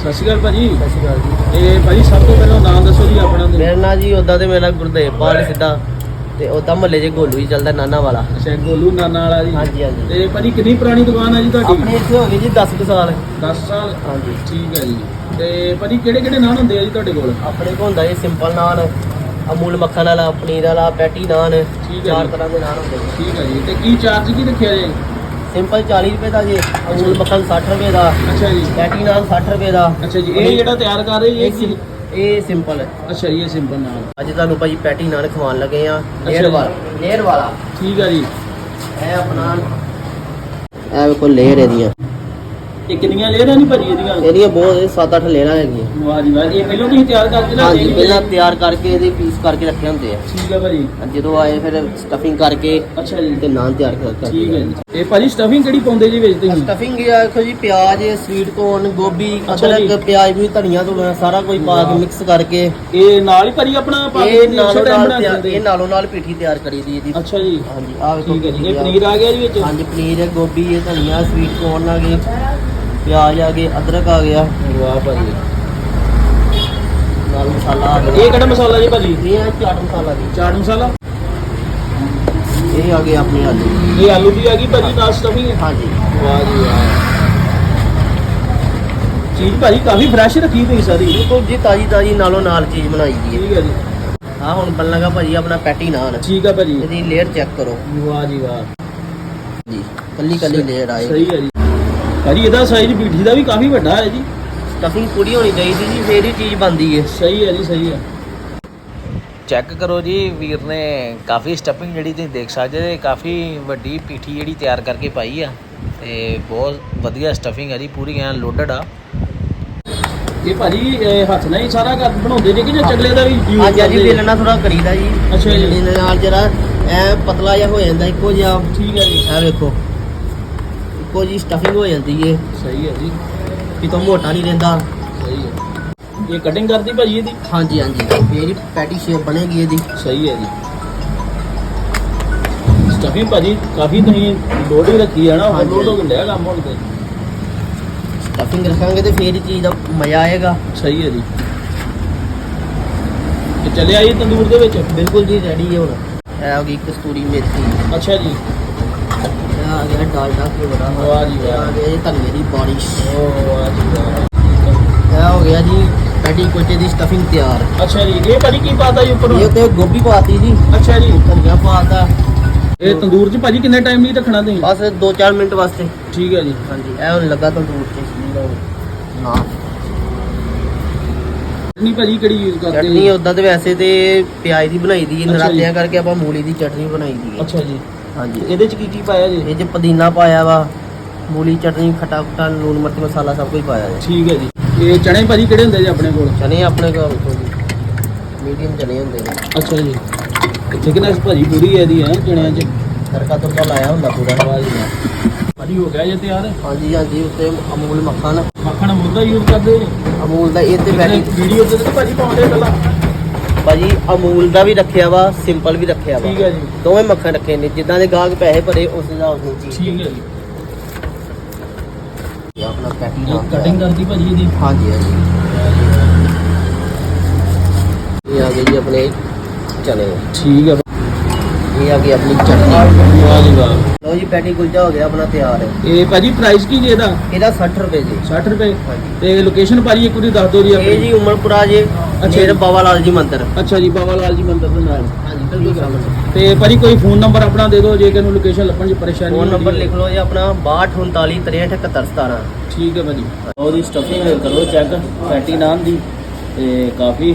ਸਤਿ ਸ਼੍ਰੀ ਅਕਾਲ ਭਾਜੀ। ਸਤਿ ਸ਼੍ਰੀ ਅਕਾਲ ਜੀ। ਇਹ ਭਾਜੀ ਸਭ ਤੋਂ ਪਹਿਲਾਂ ਨਾਮ ਦੱਸੋ ਜੀ ਆਪਣਾ ਤੇ। ਮੇਰਾ ਨਾਂ ਜੀ ਉਦਾਂ ਤੇ ਮੇਰਾ ਗੁਰਦੇਵ ਪਾਲ ਸਿੱਧਾ। ਤੇ ਉਦਾਂ ਮਹੱਲੇ 'ਚ ਗੋਲੂ ਹੀ ਚੱਲਦਾ ਨਾਨਾ ਵਾਲਾ। ਅੱਛਾ ਗੋਲੂ ਨਾਨਾ ਵਾਲਾ ਜੀ। ਹਾਂਜੀ ਹਾਂਜੀ। ਤੇ ਭਾਜੀ ਕਿੰਨੀ ਪੁਰਾਣੀ ਦੁਕਾਨ ਹੈ ਜੀ ਆਪਣੇ ਤੁਹਾਡੀ ਇੱਥੇ ਹੋ ਗਏ ਜੀ 10 ਕੁ ਸਾਲ। 10 ਸਾਲ? ਹਾਂਜੀ। ਠੀਕ ਹੈ ਜੀ। ਤੇ ਭਾਜੀ ਕਿਹੜੇ ਕਿਹੜੇ ਨਾਨ ਹੁੰਦੇ ਆ ਜੀ ਤੁਹਾਡੇ ਕੋਲ? ਆਪਣੇ ਕੋਲ ਹੁੰਦਾ ਜੀ ਸਿੰਪਲ ਨਾਨ ਅਮੂਲ ਮੱਖਣ ਵਾਲਾ ਪਨੀਰ ਵਾਲਾ ਪੈਟੀ ਨਾਨ ਠੀਕ ਹੈ ਚਾਰ ਜੀ। ਤਰ੍ਹਾਂ ਦੇ ਨਾਨ ਹੁੰਦੇ ਠੀਕ ਹੈ ਜੀ। ਤੇ ਕੀ ਚਾਰਜ ਕੀ ਰੱਖਿਆ ਜੀ? ਸਿੰਪਲ 40 ਰੁਪਏ ਦਾ ਜੀ ਅਮੂਲ ਮੱਖਣ 60 ਰੁਪਏ ਦਾ ਅੱਛਾ ਜੀ। ਪੈਟੀ ਨਾਨ 60 ਰੁਪਏ ਦਾ। ਅੱਛਾ ਜੀ ਇਹ ਜਿਹੜਾ ਤਿਆਰ ਕਰ ਰਹੇ ਜੀ ਇਹ ਕੀ ਇਹ ਸਿੰਪਲ ਹੈ। ਅੱਛਾ ਜੀ ਇਹ ਸਿੰਪਲ ਨਾਨ ਅੱਜ ਤੁਹਾਨੂੰ ਭਾਜੀ ਪੈਟੀ ਨਾਨ ਖਵਾਉਣ ਲੱਗੇ ਆ ਲੇਅਰ। ਵਾਲਾ ਲੇਅਰ ਵਾਲਾ। ਠੀਕ ਹੈ ਜੀ। ਇਹ ਆਪਣਾ ਇਹ ਵੇਖੋ ਲੇਅਰ ਇਹਦੀਆਂ। ਇਹ ਕਿੰਨੀਆਂ ਲੇਅਰਾਂ ਨਹੀਂ ਭਾਜੀ ਇਹਦੀਆਂ? ਇਹਦੀਆਂ ਬਹੁਤ 7-8 ਲੇਅਰਾਂ ਹੈਗੀਆਂ। ਵਾਹ ਜੀ ਵਾਹ ਇਹ ਪਹਿਲਾਂ ਤੁਸੀਂ ਤਿਆਰ ਕਰਕੇ ਲੈ ਹਾਂਜੀ ਪਹਿਲਾਂ ਤਿਆਰ ਕਰਕੇ ਇਹਦੇ ਪੀਸ ਕਰਕੇ ਰੱਖੇ ਹੁੰਦੇ ਆ। ਠੀਕ ਹੈ ਭਾਜੀ। ਜਦੋਂ ਆਏ ਫਿਰ ਸਟਫਿੰਗ ਕਰਕੇ ਅੱਛਾ ਜੀ। ਤੇ ਨਾਨ ਤਿਆਰ ਕਰ ਕਰ ਠੀਕ ਹੈ ਜੀ। ਇਹ ਭਾਜੀ ਸਟਫਿੰਗ ਕਿਹੜੀ ਪਾਉਂਦੇ ਜੀ ਵਿੱਚ ਤੁਸੀਂ? ਸਟਫਿੰਗ ਇਹ ਦੇਖੋ ਜੀ ਪਿਆਜ਼ ਸਵੀਟ ਕੋਰਨ ਗੋਭੀ। ਅਦਰਕ ਪਿਆਜ਼ ਵੀ ਧਨੀਆ ਤੋਂ ਸਾਰਾ ਕੁਝ ਪਾ ਕੇ ਮਿਕਸ ਕਰਕੇ। ਇਹ ਨਾਲ ਹੀ ਭਾਜੀ ਆਪਣਾ ਪਾ ਕੇ ਨਾਲੋਂ ਨਾਲ? ਇਹ ਨਾਲੋਂ ਨਾਲ ਪੀਠੀ ਤਿਆਰ ਕਰੀ ਦੀ ਇਹਦੀ। ਅੱਛਾ ਜੀ। ਹਾਂਜੀ ਆ ਵੇਖੋ ਠੀਕ ਹੈ ਜੀ। ਇਹ। ਪਨੀਰ ਆ ਗਿਆ ਜੀ ਵਿੱਚ? ਹਾਂਜੀ ਪਨੀਰ ਹੈ ਗੋਭੀ ਹੈ ਧਨੀਆ ਸਵੀਟ ਕੋਰਨ ਆ ਗਏ। ਪਿਆਜ਼ ਆ ਗਏ ਅਦਰਕ ਆ ਗਿਆ। ਵਾਹ ਭਾਜੀ। ਨਾਲ ਮਸਾਲਾ ਆ ਗਿਆ। ਇਹ ਕਿਹੜਾ ਮਸਾਲਾ ਜੀ ਭਾਜੀ? ਇਹ ਹੈ ਚਾਟ ਮਸਾਲਾ ਜੀ। ਚਾਟ ਮਸਾਲਾ? ਇਹ ਆ ਗਏ ਆਪਣੇ ਆਲੂ। ਇਹ ਆਲੂ ਦੀ ਆ ਗਈ ਭਾਜੀ ਨਾਲ ਸਟਫਿੰਗ ਹਾਂਜੀ। ਵਾਹ ਜੀ ਵਾਹ। ਚੀਜ਼ ਭਾਜੀ ਕਾਫੀ ਫਰੈਸ਼ ਰੱਖੀ ਤੁਸੀਂ ਸਾਰੀ। ਬਿਲਕੁਲ ਜੀ ਤਾਜੀ ਤਾਜੀ ਨਾਲੋਂ ਨਾਲ ਚੀਜ਼ ਬਣਾਈ ਦੀ ਹੈ। ਠੀਕ ਹੈ ਜੀ। ਆ ਹੁਣ ਬਣ ਲਗਾ ਭਾਜੀ ਆਪਣਾ ਪੈਟੀ ਨਾਨ ਠੀਕ ਹੈ ਭਾਜੀ। ਇਹਦੀ ਲੇਅਰ ਚੈੱਕ ਕਰੋ। ਵਾਹ ਜੀ ਵਾਹ। ਜੀ ਕੱਲੀ ਕੱਲੀ ਲੇਅਰ ਆਏ ਸਹੀ ਹੈ ਜੀ। ਭਾਜੀ ਇਹਦਾ ਸਾਈਜ਼ ਪੀਠੀ ਦਾ ਵੀ ਕਾਫੀ ਵੱਡਾ ਹੈ ਜੀ। ਸਟਫਿੰਗ ਪੂਰੀ ਹੋਣੀ ਚਾਹੀਦੀ ਜੀ ਫੇਰ ਹੀ ਚੀਜ਼ ਬਣਦੀ ਹੈ। ਸਹੀ ਹੈ ਜੀ ਸਹੀ ਹੈ। ਚੈੱਕ ਕਰੋ ਜੀ ਵੀਰ ਨੇ ਕਾਫੀ ਸਟੱਪਿੰਗ ਜਿਹੜੀ ਤੁਸੀਂ ਦੇਖ ਸਕਦੇ ਜੇ ਕਾਫੀ ਵੱਡੀ ਪੀਠੀ ਜਿਹੜੀ ਤਿਆਰ ਕਰਕੇ ਪਾਈ ਆ। ਤੇ ਬਹੁਤ ਵਧੀਆ ਸਟੱਫਿੰਗ ਹੈ ਜੀ ਪੂਰੀ ਐਨ ਲੋਡਡ ਆ। ਇਹ ਭਾਜੀ ਇਹ ਹੱਥ ਨਾਲ ਹੀ ਸਾਰਾ ਕਰ ਬਣਾਉਂਦੇ ਨੇ ਕਿ ਜਾਂ ਚਗਲੇ ਦਾ ਵੀ ਅੱਜ ਅੱਜ ਕਰਦੇ? ਵੇਲਣਾ ਥੋੜਾ ਕਰੀਦਾ ਜੀ। ਅੱਛਾ ਜੀ। ਵੇਲਣੇ ਨਾਲ ਜਰਾ ਐ ਪਤਲਾ ਜਿਹਾ ਹੋ ਜਾਂਦਾ ਇੱਕੋ ਜਿਹਾ। ਠੀਕ ਹੈ ਜੀ। ਇਹ ਵੇਖੋ। ਇੱਕੋ ਜੀ ਸਟਫਿੰਗ ਹੋ ਜਾਂਦੀ ਹੈ ਸਹੀ ਹੈ ਜੀ। ਕਿਤੋਂ ਮੋਟਾ ਨਹੀਂ ਰਹਿੰਦਾ। ਸਹੀ ਹੈ। ਇਹ ਕਟਿੰਗ ਕਰਦੀ ਭਾਜੀ ਇਹਦੀ? ਹਾਂਜੀ ਹਾਂਜੀ। ਮੇਰੀ ਪੈਟੀ ਸ਼ੇਪ ਬਣੇਗੀ ਇਹਦੀ। ਸਹੀ ਹੈ ਜੀ। ਸਟਫਿੰਗ ਭਾਜੀ ਕਾਫੀ ਤੁਸੀਂ ਲੋਡ ਹੀ ਰੱਖੀ ਹੈ ਨਾ ਹਾਂਜੀ, ਲੋਡ ਹੋ। ਗਿਆ ਕੰਮ ਹੁਣ ਤੇ। ਸਟਫਿੰਗ ਰੱਖਾਂਗੇ ਤੇ ਫੇਰ ਹੀ ਚੀਜ਼ ਦਾ ਮਜ਼ਾ ਆਏਗਾ। ਸਹੀ ਹੈ ਜੀ। ਤੇ ਚੱਲਿਆ ਆਈ ਤੰਦੂਰ ਦੇ ਵਿੱਚ? ਬਿਲਕੁਲ ਜੀ ਰੈਡੀ ਹੈ ਹੁਣ। ਇਹ ਆ ਗਈ ਕਸਤੂਰੀ ਮੇਥੀ। ਅੱਛਾ ਜੀ। ਇਹ ਡਾਲਡਾ ਫਲੇਵਰ ਆ ਵਾਹ ਜੀ ਇਹ ਆ ਧਨੀਏ ਦੀ ਬਾਰਿਸ਼ ਓ ਹੋ ਗਿਆ ਜੀ ਪੈਟੀ ਕੋਟੇ ਦੀ ਸਟਫਿੰਗ ਤਿਆਰ। ਅੱਛਾ ਜੀ ਇਹ ਭਾਜੀ ਕੀ ਪਾਤਾ ਜੀ ਉੱਪਰ? ਇਹ ਤੇ ਗੋਭੀ ਪਾਤੀ ਜੀ। ਅੱਛਾ ਜੀ। ਧਨੀਆ ਪਾਤਾ। ਇਹ ਤੰਦੂਰ 'ਚ ਭਾਜੀ ਕਿੰਨੇ ਟਾਈਮ ਲਈ ਰੱਖਣਾ ਤੁਸੀਂ? ਬਸ 2-4 ਮਿੰਟ ਵਾਸਤੇ। ਠੀਕ ਹੈ ਜੀ। ਹਾਂਜੀ ਇਹ ਹੁਣ ਲੱਗਾ ਤੰਦੂਰ 'ਚ। ਨਾ ਭਾਜੀ ਕਿਹੜੀ ਯੂਜ਼ ਕਰਦੇ ਚਟਨੀ ਉਦਾਂ ਤੇ ਵੈਸੇ ਤੇ ਪਿਆਜ਼ ਦੀ ਬਣਾਈ ਦੀ ਹੈ ਅੱਛਾ ਜੀ। ਨਰਾਤਿਆਂ ਕਰਕੇ ਆਪਾਂ ਮੂਲੀ ਦੀ ਚਟਨੀ ਬਣਾਈ ਦੀ ਹੈ। ਅੱਛਾ ਜੀ। ਹਾਂਜੀ ਇਹਦੇ 'ਚ ਕੀ ਕੀ ਪਾਇਆ ਜੀ? ਇਹ 'ਚ ਪੁਦੀਨਾ ਪਾਇਆ ਵਾ ਮੂਲੀ ਚਟਨੀ ਖੱਟਾ ਖੱਟਾ ਲੂਣ ਮਿਰਚ ਮਸਾਲਾ ਸਭ ਕੁਝ ਪਾਇਆ ਹੈ ਠੀਕ ਹੈ ਜੀ। ਇਹ ਚਣੇ ਭਾਜੀ ਕਿਹੜੇ ਹੁੰਦੇ ਜੀ ਆਪਣੇ ਕੋਲ? ਚਨੇ ਆਪਣੇ ਕੋਲ ਵੇਖੋ ਜੀ ਮੀਡੀਅਮ ਚਨੇ ਹੁੰਦੇ ਨੇ। ਅੱਛਾ ਜੀ। ਥਿਕਨੈਸ ਭਾਜੀ ਪੂਰੀ ਹੈ ਇਹਦੀ ਹੈ ਚਣਿਆਂ 'ਚ? ਤੜਕਾ ਤੁਰਕਾ ਲਾਇਆ ਹੁੰਦਾ ਪੂਰਾ। ਜੀ ਵਾਹ। ਭਾਜੀ ਹੋ ਗਿਆ ਜੇ ਤਿਆਰ? ਹਾਂਜੀ ਹਾਂਜੀ ਉੱਤੇ ਅਮੂਲ ਮੱਖਣ। ਮੱਖਣ ਅਮੂਲ ਦਾ ਯੂਜ਼ ਕਰਦੇ ਜੀ ਅਮੂਲ ਦਾ ਇਹ ਤੇ ਵੈਰੀ ਵੀਡੀਓ ਤੇ ਤਾਂ ਭਾਜੀ ਪਾਉਂਦੇ ਪਹਿਲਾਂ ਭਾਜੀ ਅਮੂਲ ਦਾ ਵੀ ਰੱਖਿਆ ਵਾ ਸਿੰਪਲ ਵੀ ਰੱਖਿਆ ਵਾ। ਠੀਕ ਹੈ ਜੀ। ਦੋਵੇਂ ਮੱਖਣ ਰੱਖੇ ਨੇ ਜਿੱਦਾਂ ਦੇ ਗਾਹਕ ਪੈਸੇ ਭਰੇ ਉਸ ਹਿਸਾਬ ਨਾਲ ਚੀਜ਼ ਠੀਕ ਹੈ ਜੀ। ਇਹ ਆਪਣਾ ਇਹ ਕਟਿੰਗ ਕਰਦੀ ਭਾਜੀ ਇਹਦੀ। ਹਾਂਜੀ ਹਾਂਜੀ। ਇਹ ਆ ਗਏ ਜੀ ਆਪਣੇ ਚਨੇ। ਠੀਕ ਹੈ। ਇਹ ਆ ਗਈ ਆਪਣੀ ਚਟਨੀ। ਵਾਹ ਜੀ ਵਾਹ ਲਓ ਜੀ ਪੈਟੀ ਕੁਲਚਾ ਹੋ ਗਿਆ ਆਪਣਾ ਤਿਆਰ। ਇਹ ਭਾਜੀ ਪ੍ਰਾਈਸ ਕੀ ਜੀ ਇਹਦਾ? ਇਹਦਾ 60 ਰੁਪਏ ਜੀ। 60 ਰੁਪਏ। ਹਾਂਜੀ। ਤੇ ਲੋਕੇਸ਼ਨ ਭਾਜੀ ਇੱਕ ਵਾਰੀ ਦੱਸ ਦਿਓ ਜੀ ਇਹ ਆਪਣੀ ਜੀ ਉਮਰਪੁਰਾ ਜੀ। ਅੱਛਾ ਜੀ। ਬਾਬਾ ਲਾਲ ਜੀ ਮੰਦਿਰ। ਅੱਛਾ ਜੀ ਬਾਬਾ ਲਾਲ ਜੀ ਮੰਦਿਰ ਦੇ ਨਾਲ। ਹਾਂਜੀ ਬਿਲਕੁਲ ਸਾਹਮਣੇ ਤੇ ਭਾਜੀ ਕੋਈ ਫੋਨ ਨੰਬਰ ਆਪਣਾ ਦੇ ਦਿਓ ਜੇ ਕਿਨੂੰ ਲੋਕੇਸ਼ਨ ਲੱਭਣ 'ਚ ਪਰੇਸ਼ਾਨੀ ਫੋਨ ਨੰਬਰ। ਲਿਖ ਲਓ ਜੀ ਆਪਣਾ 6239 63 17 ਠੀਕ ਹੈ ਭਾਜੀ। ਉਹਦੀ ਸਟਫਿੰਗ ਕਰੋ ਚੈੱਕ ਪੈਟੀ ਨਾਨ ਦੀ ਤੇ ਕਾਫੀ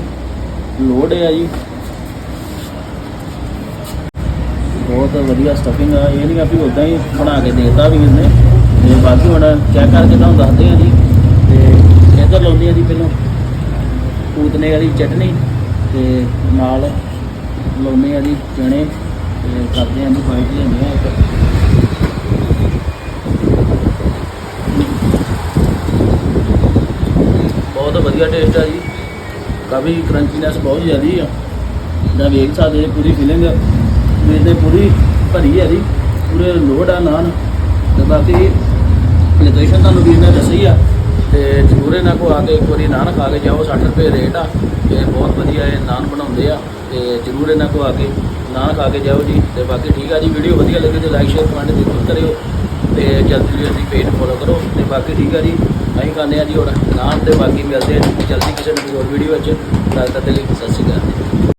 ਲੋਡ ਹੈ ਜੀ। ਬਹੁਤ ਵਧੀਆ ਸਟਫਿੰਗ ਆ ਇਹ ਨਹੀਂ ਆ ਵੀ ਉਦਾਂ ਹੀ ਬਣਾ ਕੇ ਦੇਤਾ ਵੀ ਇਹਨੇ। ਤੇ ਬਾਕੀ ਹੁਣ ਚੈੱਕ ਕਰਕੇ ਤੁਹਾਨੂੰ ਦੱਸਦੇ ਆ ਜੀ। ਤੇ ਇੱਧਰ ਲਾਉਂਦੇ ਆ ਜੀ ਪਹਿਲਾਂ। ਪੂਤਨੇ ਵਾਲੀ ਚਟਨੀ ਤੇ ਨਾਲ ਲਾਉਂਦੇ ਵਾਲੀ ਚਣੇ ਤੇ ਕਰਦੇ ਆ ਜੀ ਫਾਈਟ ਲੈਂਦੇ ਆ ਇੱਕ। ਬਹੁਤ ਵਧੀਆ ਟੇਸਟ ਆ ਜੀ। ਕਾਫੀ ਕਰੰਚੀਨੈਸ ਬਹੁਤ ਜ਼ਿਆਦੀ ਆ। ਦਾ ਵੇਖ ਸਕਦੇ ਜੀ ਪੂਰੀ ਫੀਲਿੰਗ ਮੇਰੇ ਤੇ ਪੂਰੀ ਭਰੀ ਹੈ ਜੀ। ਪੂਰੇ ਲੋਡ ਆ ਨਾਨ। ਤੇ ਬਾਕੀ ਲੋਕੇਸ਼ਨ ਤੁਹਾਨੂੰ ਵੀਰ ਨੇ ਦੱਸੀ ਆ। ਤੇ ਜ਼ਰੂਰ ਇਹਨਾਂ ਕੋ ਆ ਕੇ ਇੱਕ ਵਾਰੀ ਨਾਨ ਖਾ ਕੇ ਜਾਓ 60 ਰੁਪਏ ਰੇਟ ਆ ਤੇ ਬਹੁਤ ਵਧੀਆ ਇਹ ਨਾਨ ਬਣਾਉਂਦੇ ਆ ਤੇ ਜ਼ਰੂਰ ਇਹਨਾਂ ਕੋ ਆ ਕੇ ਨਾਨ ਖਾ ਕੇ ਜਾਓ ਜੀ ਤੇ ਬਾਕੀ ਠੀਕ ਆ ਜੀ ਵੀਡੀਓ ਵਧੀਆ ਲੱਗੇ ਤੇ ਲਾਈਕ ਸ਼ੇਅਰ ਕਮੈਂਟ ਜ਼ਰੂਰ ਕਰਿਓ ਤੇ ਜਲਦੀ ਜਲਦੀ ਪੇਜ ਫੋਲੋ ਕਰੋ ਤੇ ਬਾਕੀ ਠੀਕ ਆ ਜੀ, ਅਸੀਂ ਕਹਿੰਦੇ ਆ ਜੀ ਹੁਣ ਨਾਨ ਤੇ ਬਾਕੀ ਮਿਲਦੇ ਆ ਜਲਦੀ ਕਿਸੇ ਹੋਰ ਵੀਡੀਓ ਵਿੱਚ, ਤਦ ਤੱਕ ਲਈ ਸਤਿ ਸ਼੍ਰੀ ਅਕਾਲ। ਜੀ